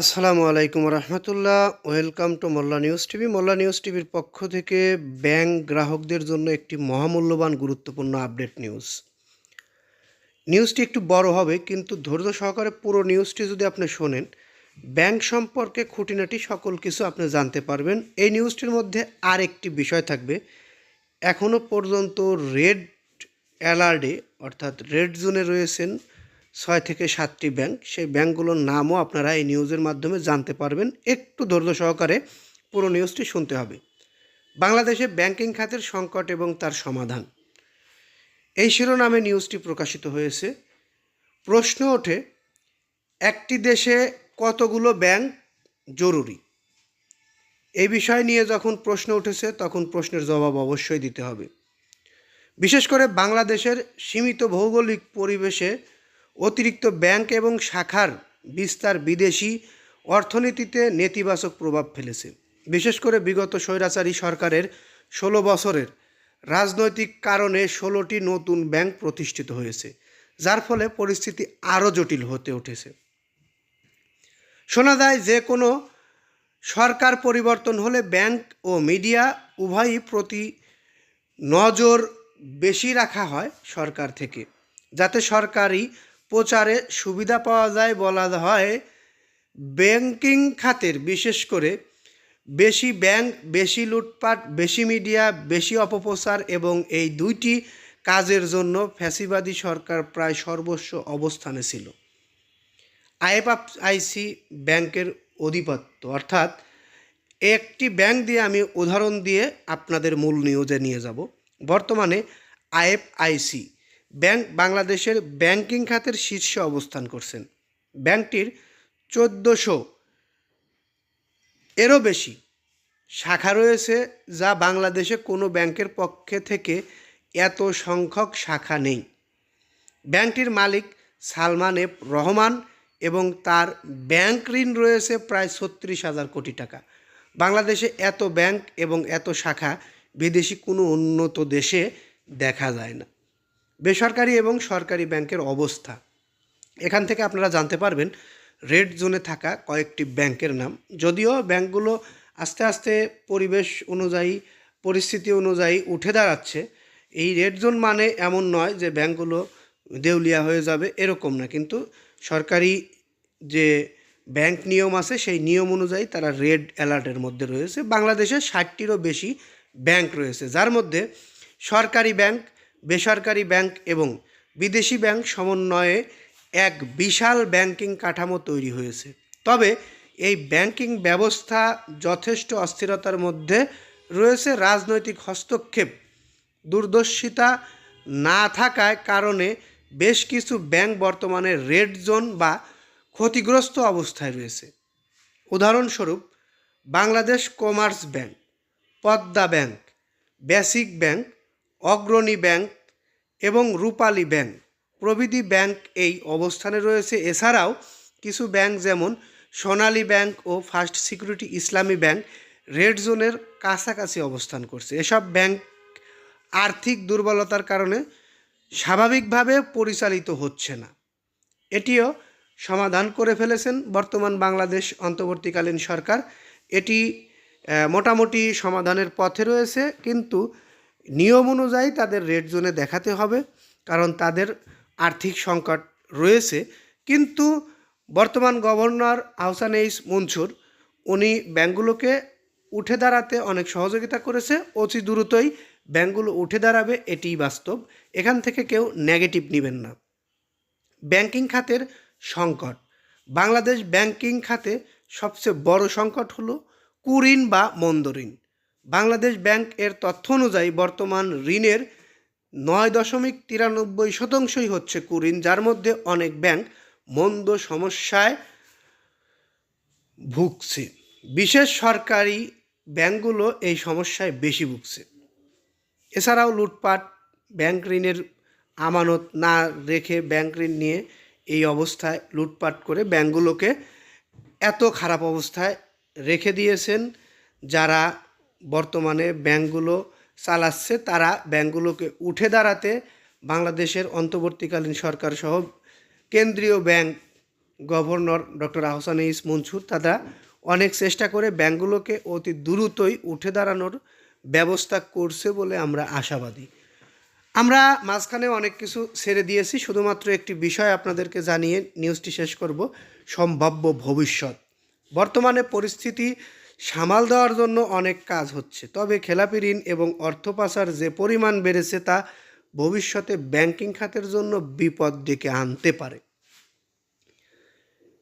আসসালামু আলাইকুম রহমতুল্লাহ। Welcome to Molla news TV. Molla news টিভির পক্ষ থেকে ব্যাংক গ্রাহকদের জন্য একটি মহামূল্যবান গুরুত্বপূর্ণ আপডেট নিউজ। নিউজটি একটু বড় হবে, কিন্তু ধৈর্য সহকারে পুরো নিউজটি যদি আপনি শোনেন, ব্যাংক সম্পর্কে খুঁটিনাটি সকল কিছু আপনি জানতে পারবেন। এই নিউজটির মধ্যে আর একটি বিষয় থাকবে। এখনও পর্যন্ত রেড অ্যালার্টে, অর্থাৎ রেড জোনে রয়েছেন ছয় থেকে সাতটি ব্যাংক। সেই ব্যাংকগুলোর নামও আপনারা এই নিউজের মাধ্যমে জানতে পারবেন। একটু ধৈর্য সহকারে পুরো নিউজটি শুনতে হবে। বাংলাদেশে ব্যাংকিং খাতের সংকট এবং তার সমাধান। এই শিরোনামে নিউজটি প্রকাশিত হয়েছে। প্রশ্ন ওঠে, একটি দেশে কতগুলো ব্যাংক জরুরি? এই বিষয় নিয়ে যখন প্রশ্ন উঠেছে, তখন প্রশ্নের জবাব অবশ্যই দিতে হবে। বিশেষ করে বাংলাদেশের সীমিত ভৌগোলিক পরিবেশে অতিরিক্ত ব্যাংক এবং শাখার বিস্তার বিদেশি অর্থনীতিতে নেতিবাচক প্রভাব ফেলেছে। বিশেষ করে বিগত স্বৈরাচারী সরকারের ষোলো বছরের রাজনৈতিক কারণে ষোলোটি নতুন ব্যাংক প্রতিষ্ঠিত হয়েছে, যার ফলে পরিস্থিতি আরও জটিল হতে উঠেছে। শোনা যায় যে কোনো সরকার পরিবর্তন হলে ব্যাংক ও মিডিয়া উভয়ই প্রতি নজর বেশি রাখা হয় সরকার থেকে, যাতে সরকারি প্রচারে সুবিধা পাওয়া যায় বলা হয় ব্যাংকিং খাতের। বিশেষ করে বেশি ব্যাংক, বেশি লুটপাট, বেশি মিডিয়া, বেশি অপপ্রচার এবং এই দুইটি কাজের জন্য ফ্যাসিবাদী সরকার প্রায় সর্বস্ব অবস্থানে ছিল। আইএফআইসি ব্যাংকের অধিপত্য। অর্থাৎ একটি ব্যাংক দিয়ে আমি উদাহরণ দিয়ে আপনাদের মূল নিউজে নিয়ে যাব। বর্তমানে আইএফআইসি ব্যাংক বাংলাদেশের ব্যাংকিং খাতের শীর্ষে অবস্থান করছেন। ব্যাংকটির চোদ্দোশো এরও বেশি শাখা রয়েছে যা বাংলাদেশে কোনো ব্যাংকের পক্ষে থেকে এত সংখ্যক শাখা নেই। ব্যাংকটির মালিক সালমান এফ রহমান এবং তার ব্যাংক ঋণ রয়েছে প্রায় ছত্রিশ হাজার কোটি টাকা। বাংলাদেশে এত ব্যাংক এবং এত শাখা বিদেশি কোনো উন্নত দেশে দেখা যায় না। বেসরকারি এবং সরকারি ব্যাংকের অবস্থা। এখান থেকে আপনারা জানতে পারবেন, রেড জোনে থাকা কয়েকটি ব্যাংকের নাম। যদিও ব্যাংকগুলো আস্তে আস্তে পরিবেশ অনুযায়ী, পরিস্থিতি অনুযায়ী উঠে দাঁড়াচ্ছে, এই রেড জোন মানে এমন নয় যে ব্যাংকগুলো দেউলিয়া হয়ে যাবে, এরকম না। কিন্তু সরকারি যে ব্যাংক নিয়ম আছে, সেই নিয়ম অনুযায়ী তারা রেড অ্যালার্টের মধ্যে রয়েছে। বাংলাদেশে ষাটটিরও বেশি ব্যাংক রয়েছে। যার মধ্যে সরকারি ব্যাংক বেসরকারি ব্যাংক এবং বিদেশি ব্যাংক সমন্বয়ে এক বিশাল ব্যাংকিং কাঠামো তৈরি হয়েছে। তবে এই ব্যাংকিং ব্যবস্থা যথেষ্ট অস্থিরতার মধ্যে রয়েছে রাজনৈতিক হস্তক্ষেপ। দূরদর্শিতা না থাকায় কারণে বেশ কিছু ব্যাংক বর্তমানে রেড জোন বা ক্ষতিগ্রস্ত অবস্থায় রয়েছে। উদাহরণস্বরূপ, Bangladesh commerce bank, Padma bank, basic bank Agrani bank এবং রূপালী ব্যাংক। প্রভৃতি ব্যাংক এই অবস্থানে রয়েছে। এছাড়াও কিছু ব্যাংক যেমন সোনালী ব্যাংক ও first security Islami bank red জোনের কাছাকাছি অবস্থান করছে। এসব ব্যাংক আর্থিক দুর্বলতার কারণে স্বাভাবিকভাবে পরিচালিত হচ্ছে না। এটিও সমাধান করে ফেলেছেন বর্তমান বাংলাদেশ অন্তর্বর্তীকালীন সরকার। এটি মোটামুটি সমাধানের পথে রয়েছে, কিন্তু নিয়ম অনুযায়ী তাদের রেড জোনে দেখাতে হবে, কারণ তাদের আর্থিক সংকট রয়েছে। কিন্তু বর্তমান গভর্নর আহসান এইস মনসুর, উনি ব্যাঙ্কগুলোকে উঠে দাঁড়াতে অনেক সহযোগিতা করেছে। অতি দ্রুতই ব্যাঙ্কগুলো উঠে দাঁড়াবে, এটিই বাস্তব। এখান থেকে কেউ নেগেটিভ নেবেন না। ব্যাংকিং খাতের সংকট। বাংলাদেশ ব্যাংকিং খাতে সবচেয়ে বড় সংকট হলো কুঋণ বা মন্দ ঋণ বাংলাদেশ ব্যাংক এর তথ্য অনুযায়ী বর্তমান ঋণের নয় দশমিক তিরানব্বই শতাংশই হচ্ছে কুঋণ যার মধ্যে অনেক ব্যাংক মন্দ সমস্যায় ভুগছে। বিশেষ সরকারি ব্যাংকগুলো এই সমস্যায় বেশি ভুগছে। এছাড়াও লুটপাট, ব্যাংক ঋণের আমানত না রেখে ব্যাংক ঋণ নিয়ে এই অবস্থায় লুটপাট করে ব্যাংকগুলোকে এত খারাপ অবস্থায় রেখে দিয়েছেন যারা বর্তমানে ব্যাংকগুলো চালাচ্ছে, তারা ব্যাংকগুলোকে উঠে দাঁড়াতে বাংলাদেশের অন্তর্বর্তীকালীন সরকার সহ কেন্দ্রীয় bank governor doctor Ahsan H Mansur তারা অনেক চেষ্টা করে ব্যাংকগুলোকে অতি দ্রুতই উঠে দাঁড়ানোর ব্যবস্থা করছে বলে আমরা আশাবাদী। আমরা মাঝখানে অনেক কিছু ছেড়ে দিয়েছি, শুধুমাত্র একটি বিষয় আপনাদেরকে জানিয়ে নিউজটি শেষ করব, সম্ভাব্য ভবিষ্যৎ। বর্তমানে পরিস্থিতি সামাল দেওয়ার জন্য অনেক কাজ হচ্ছে। তবে খেলাপি ঋণ এবং অর্থ পাচার যে পরিমাণ বেড়েছে তা ভবিষ্যতে ব্যাংকিং খাতের জন্য বিপদ ডেকে আনতে পারে।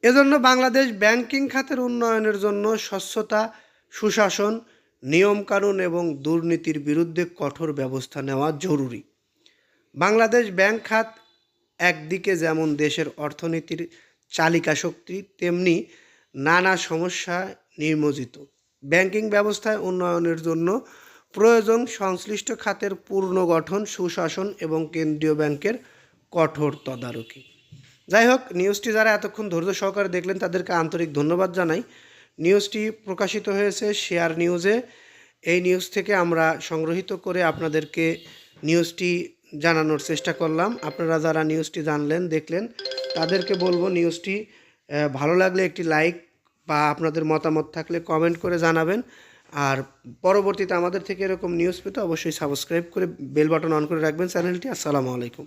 এজন্য বাংলাদেশ ব্যাংকিং খাতের উন্নয়নের জন্য স্বচ্ছতা, সুশাসন, নিয়মকানুন এবং দুর্নীতির বিরুদ্ধে কঠোর ব্যবস্থা নেওয়া জরুরি। বাংলাদেশ ব্যাংক খাত একদিকে যেমন দেশের অর্থনীতির চালিকা শক্তি তেমনি নানা সমস্যা নির্মোজিত। ব্যাংকিং ব্যবস্থায় উন্নয়নের জন্য প্রয়োজন সংশ্লিষ্ট খাতের পুনর্গঠন, সুশাসন এবং কেন্দ্রীয় ব্যাংকের কঠোর তদারকি। যাই হোক, নিউজটি যারা এতক্ষণ ধৈর্য সহকারে দেখলেন, তাদেরকে আন্তরিক ধন্যবাদ জানাই। নিউজটি প্রকাশিত হয়েছে শেয়ার নিউজে। এই নিউজ থেকে আমরা সংগ্রহিত করে আপনাদেরকে নিউজটি জানানোর চেষ্টা করলাম। আপনারা যারা নিউজটি জানলেন, দেখলেন, তাদেরকে বলব নিউজটি ভালো লাগলে একটি লাইক বা আপনাদের মতামত থাকলে কমেন্ট করে জানাবেন। আর পরবর্তীতে আমাদের থেকে এরকম নিউজ পেতে অবশ্যই সাবস্ক্রাইব করে বেল বাটন অন করে রাখবেন। চ্যানেলটি আসসালামু আলাইকুম।